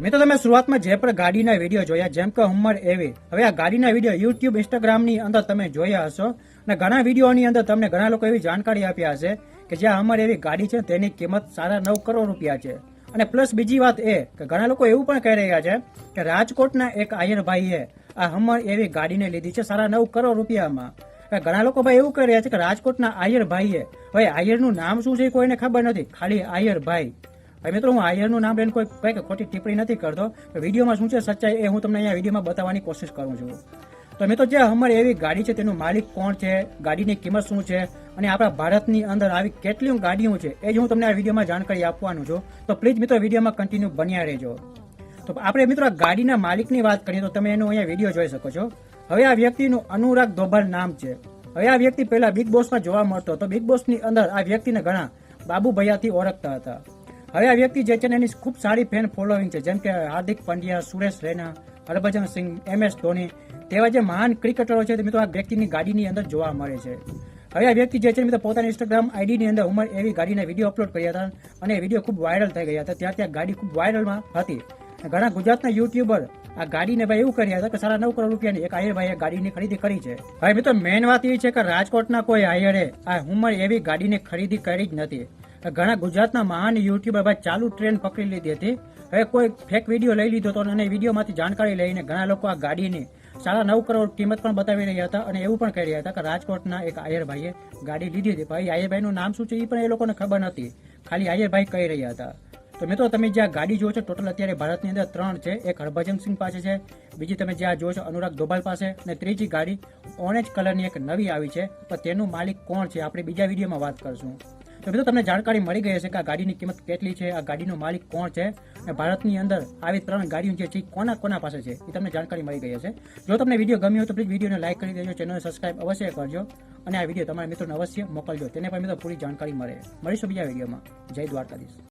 મિત્રો તમે શરૂઆતમાં જે પણ ગાડીના વીડિયો જોયા, જેમ કે હુમર એવી, હવે આ ગાડીના વીડિયો યુટ્યુબ ઇન્સ્ટાગ્રામની અંદર તમે જોયા હશો. અને ઘણા વિડીયોની અંદર તમને ઘણા લોકો એવી જાણકારી આપ્યા હશે કે જે હમર એવી ગાડી છે, તેની કિંમત સાડા નવ કરોડ રૂપિયા છે. અને પ્લસ બીજી વાત એ કે ઘણા લોકો એવું પણ કહી રહ્યા છે કે રાજકોટના એક આયરભાઈએ આ હમર એવી ગાડીને લીધી છે, સાડા નવ કરોડ રૂપિયામાં. ઘણા લોકો ભાઈ એવું કહી રહ્યા છે કે રાજકોટના આયરભાઈએ, હવે આયરનું નામ શું છે કોઈને ખબર નથી, ખાલી આયરભાઈ. હવે મિત્રો, હું આયરનું નામ લઈને કોઈ કંઈક ખોટી ટિપ્પણી નથી કરતો વિડીયોમાં શું છે, સચ્ચાઈ એ હું તમને અહીંયા વિડીયોમાં બતાવવાની કોશિશ કરું છું. તો મિત્રો, જે હમર એવી ગાડી છે, તેનું માલિક કોણ છે, ગાડીની કિંમત શું છે, અને આપણા ભારતની અંદર આવી કેટલી ગાડીઓ છે, એ જ હું તમને આ વિડીયોમાં જાણકારી આપવાનું છું. તો પ્લીઝ મિત્રો, વિડીયોમાં કન્ટિન્યુ બન્યા રહેજો. તો આપણે મિત્રો ગાડીના માલિકની વાત કરીએ, તો તમે એનો અહીંયા વીડિયો જોઈ શકો છો. હવે આ વ્યક્તિનું અનુરાગ ધોબલ નામ છે. હવે આ વ્યક્તિ પહેલા બિગ બોસમાં જોવા મળતો હતો. બિગ બોસની અંદર આ વ્યક્તિને ઘણા બાબુ ભૈયાથી ઓળખતા હતા. હવે આ વ્યક્તિ જે છે એની ખૂબ સારી ફેન ફોલોઈંગ છે. જેમ કે હાર્દિક પંડ્યા, સુરેશ રૈના, હરભજન સિંહ, એમ એસ ધોની તેવા જે મહાન ક્રિકેટરો છે તે મિત્રો આ વ્યક્તિની ગાડીની અંદર જોવા મળે છે. હવે આ વ્યક્તિ જે છે મિત્રો પોતાની ઇન્સ્ટાગ્રામ આઈડીની અંદર ઉમર એવી ગાડીના વીડિયો અપલોડ કર્યા હતા અને એ વીડિયો ખૂબ વાયરલ થઈ ગયા હતા. ત્યાં ત્યાં ગાડી ખૂબ વાયરલમાં હતી. ઘણા ગુજરાતના યુટ્યુબર આ ગાડીને ભાઈ એવું કર્યા હતા કે સાડા નવ કરોડ રૂપિયાની એક આયરભાઈએ ગાડીની ખરીદી કરી છે. હવે મિત્રો મેન વાત એ છે કે રાજકોટના કોઈ આયરે આ હુમર એવી ગાડીની ખરીદી કરી જ નથી. ઘણા ગુજરાતના મહાન યુટ્યુબર ભાઈ ચાલુ ટ્રેન પકડી લીધી હતી. હવે કોઈ ફેક વીડિયો લઈ લીધો હતો અને વિડીયોમાંથી જાણકારી લઈને ઘણા લોકો આ ગાડીની સાડા નવ કરોડ કિંમત પણ બતાવી રહ્યા હતા અને એવું પણ કહી રહ્યા હતા કે રાજકોટના એક આયરભાઈએ ગાડી લીધી હતી. ભાઈ, આયરભાઈનું નામ શું છે એ પણ એ લોકોને ખબર નથી. ખાલી આયરભાઈ કહી રહ્યા હતા. તો મિત્રો, તમે જે આ ગાડી જુઓ છો, ટોટલ અત્યારે ભારતની અંદર ત્રણ છે. એક હરભજન સિંહ પાસે છે. બીજી તમે જ્યાં જુઓ છો, અનુરાગ દોભાલ પાસે. અને ત્રીજી ગાડી ઓરેન્જ કલરની એક નવી આવી છે. પણ તેનું માલિક કોણ છે? આપણે બીજા વિડીયોમાં વાત કરશું. તો મિત્રો, તમને જાણકારી મળી ગઈ હશે કે આ ગાડીની કિંમત કેટલી છે, આ ગાડીનો માલિક કોણ છે અને ભારતની અંદર આવી ત્રણ ગાડીઓ જે છે કોના કોના પાસે છે, એ તમને જાણકારી મળી ગઈ હશે. જો તમને વીડિયો ગમ્યો હોય તો પ્લીઝ વિડીયોને લાઇક કરી દેજો ચેનલને સબસ્ક્રાઇબ અવશ્ય કરજો અને આ વીડિયો તમારા મિત્રોને અવશ્ય મોકલજો. તેને પણ મિત્રો પૂરી જાણકારી મળે. મળીશું બીજા વિડીયોમાં. જય દ્વારકાધીશ.